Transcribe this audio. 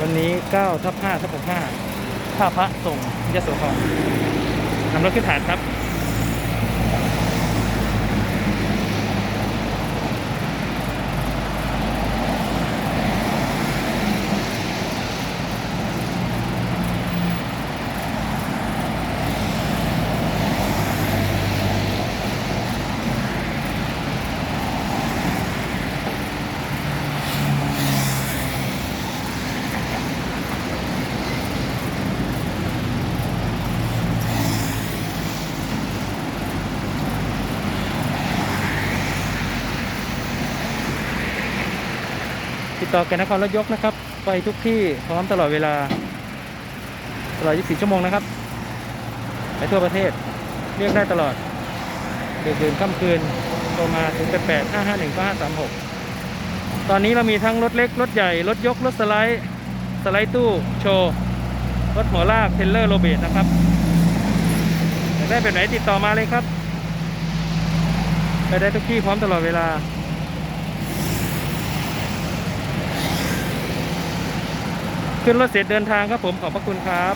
วันนี้9ทับ5ทับ65ท่าพระส่งยโสธรนำรถขึ้นฐานครับ ติดต่อกันนครรถยกนะครับ ไปทุกที่พร้อมตลอดเวลาตลอด 24 ชั่วโมงนะครับ ไปทั่วประเทศเรียกได้ตลอดเดือนคืนค่ำคืนโทรมา 0 8 8 5 5 1 5 3 6 ตอนนี้เรามีทั้งรถเล็ก รถใหญ่ รถยก รถสไลด์ สไลด์ตู้ โชว์ รถหัวลากเทรลเลอร์โรเบตนะครับอยากได้แบบไหนติดต่อมาเลยครับ ไปได้ทุกที่พร้อมตลอดเวลา ขึ้นรถเสร็จเดินทางครับผมขอบพระคุณครับ